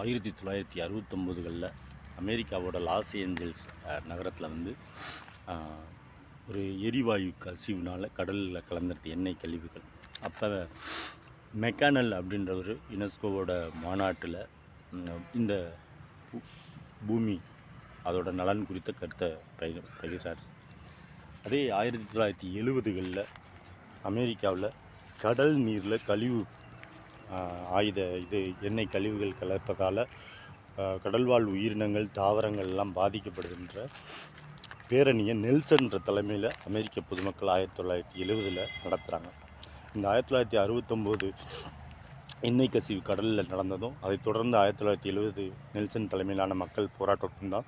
ஆயிரத்தி தொள்ளாயிரத்தி அறுபத்தொம்போதுகளில் அமெரிக்காவோட லாஸ் ஏஞ்சல்ஸ் நகரத்தில் வந்து ஒரு எரிவாயு கசிவுனால் கடலில் கலந்துருது எண்ணெய் கழிவுகள். அப்போ மெக்கானல் அப்படின்ற ஒரு யுனெஸ்கோவோட மாநாட்டில் இந்த பூமி அதோட நலன் குறித்த கருத்தை பகிர் பகிர்றார். அதே ஆயிரத்தி தொள்ளாயிரத்தி எழுபதுகளில் அமெரிக்காவில் கடல் நீரில் கழிவு ஆயுத இது எண்ணெய் கழிவுகள் கலப்பதால் கடல்வாழ் உயிரினங்கள் தாவரங்கள் எல்லாம் பாதிக்கப்படுகின்ற பேரணியை நெல்சன்ற தலைமையில் அமெரிக்க பொதுமக்கள் ஆயிரத்தி தொள்ளாயிரத்தி எழுபதில் நடத்துகிறாங்க இந்த ஆயிரத்தி தொள்ளாயிரத்தி அறுபத்தொம்போது எண்ணெய் கசிவு கடலில் நடந்ததும் அதைத் தொடர்ந்து ஆயிரத்தி தொள்ளாயிரத்தி எழுபது நெல்சன் தலைமையிலான மக்கள் போராட்டத்தும் தான்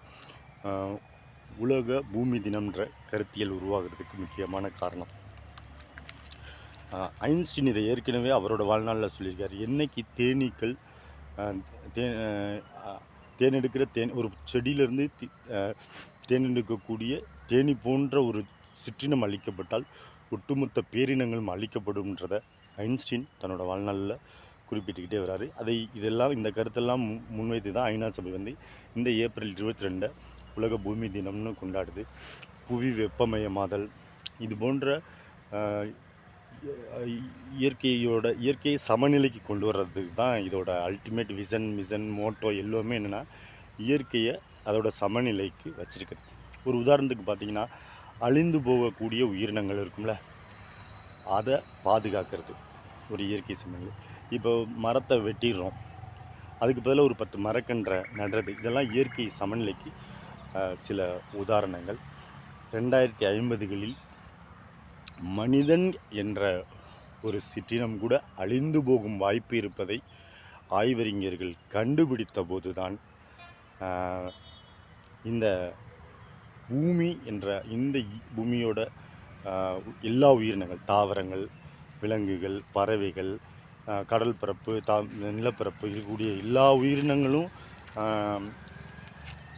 உலக பூமி தினம்ன்ற கருத்தியல் உருவாகிறதுக்கு முக்கியமான காரணம். ஐன்ஸ்டீன் இதை ஏற்கனவே அவரோட வாழ்நாளில் சொல்லியிருக்கார். என்னைக்கு தேனீக்கள் தேன் தே எடுக்கிற தேனெடுக்கிற தேன் ஒரு செடியிலிருந்து தி- எடுக்கக்கூடிய தேனெடுக்கக்கூடிய தேனி போன்ற ஒரு சிற்றினம் அழிக்கப்பட்டால் ஒட்டுமொத்த பேரினங்களும் அழிக்கப்படும்ன்றத ஐன்ஸ்டீன் தன்னோட வாழ்நாளில் குறிப்பிட்டுக்கிட்டே வராரு. அதை இதெல்லாம் இந்த கருத்தெல்லாம் முன்வைத்து தான் ஐநா சபை வந்து இந்த ஏப்ரல் இருபத்தி ரெண்டை உலக பூமி தினம்னு கொண்டாடுது. புவி வெப்பமயமாதல் இது போன்ற இயற்கையோட இயற்கையை சமநிலைக்கு கொண்டு வர்றதுக்கு தான் இதோட அல்டிமேட் விசன் மிஷன் மோட்டோ எல்லாமே என்னென்னா இயற்கையை அதோட சமநிலைக்கு வச்சுருக்குது ஒரு உதாரணத்துக்கு பார்த்தீங்கன்னா அழிந்து போகக்கூடிய உயிரினங்கள் இருக்கும்ல அதை பாதுகாக்கிறது. ஒரு இயற்கை சமநிலை. இப்போ மரத்தை வெட்டிடுறோம். அதுக்கு பதிலாக ஒரு பத்து மரக்கன்றை நடுறது. இதெல்லாம் இயற்கை சமநிலைக்கு சில உதாரணங்கள். ரெண்டாயிரத்தி ஐம்பதுகளில் மனிதன் என்ற ஒரு சிற்றினம் கூட அழிந்து போகும் வாய்ப்பு இருப்பதை ஆய்வறிஞர்கள் கண்டுபிடித்த போதுதான் இந்த பூமி என்ற இந்த பூமியோட எல்லா உயிரினங்கள் தாவரங்கள் விலங்குகள் பறவைகள் கடல் பரப்பு தா நிலப்பரப்பு இருக்கக்கூடிய எல்லா உயிரினங்களும்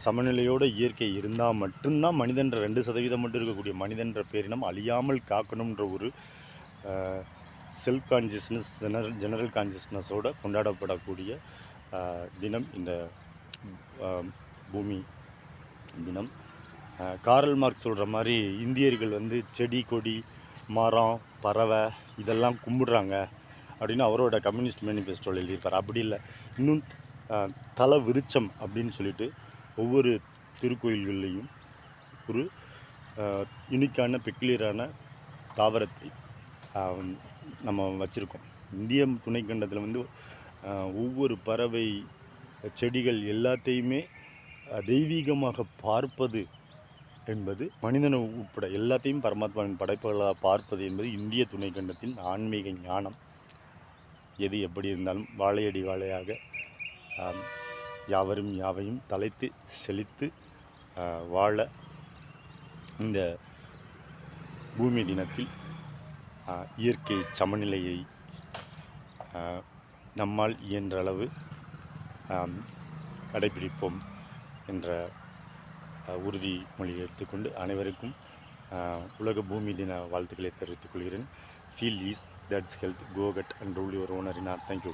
சமநிலையோட இயற்கை இருந்தால் மட்டும்தான் மனிதன்ற ரெண்டு சதவீதம் மட்டும் இருக்கக்கூடிய மனிதன்ற பேரினம் அழியாமல் காக்கணுன்ற ஒரு செல்ஃப் கான்சியஸ்னஸ் ஜெனரல் ஜெனரல் கான்சியஸ்னஸோட கொண்டாடப்படக்கூடிய தினம் இந்த பூமி தினம். காரல் மார்க் சொல்கிற மாதிரி இந்தியர்கள் வந்து செடி கொடி மரம் பறவை இதெல்லாம் கும்பிடுறாங்க அப்படின்னு அவரோட கம்யூனிஸ்ட் மேனிஃபெஸ்டோவில் எழுதியிருப்பார். அப்படி இல்லை. இன்னும் தலை விருச்சம் அப்படின்னு சொல்லிட்டு ஒவ்வொரு திருக்கோயில்கள்லேயும் ஒரு யூனிக்கான பெக்குலியரான தாவரத்தை நம்ம வச்சுருக்கோம். இந்திய துணைக்கண்டத்தில் வந்து ஒவ்வொரு பறவை செடிகள் எல்லாத்தையுமே தெய்வீகமாக பார்ப்பது என்பது மனிதனை உட்பட எல்லாத்தையும் பரமாத்மாவின் படைப்புகளாக பார்ப்பது என்பது இந்திய துணைக்கண்டத்தின் ஆன்மீக ஞானம். எது எப்படி இருந்தாலும் வாழையடி வாழையாக யாவரும் யாவையும் தலைத்து செழித்து வாழ இந்த பூமி தினத்தில் இயற்கை சமநிலையை நம்மால் இயன்ற அளவு கடைபிடிப்போம் என்ற உறுதிமொழி எடுத்துக்கொண்டு அனைவருக்கும் உலக பூமி தின வாழ்த்துக்களை தெரிவித்துக் கொள்கிறேன். Feel is that's health go cut and rule your owner in thank you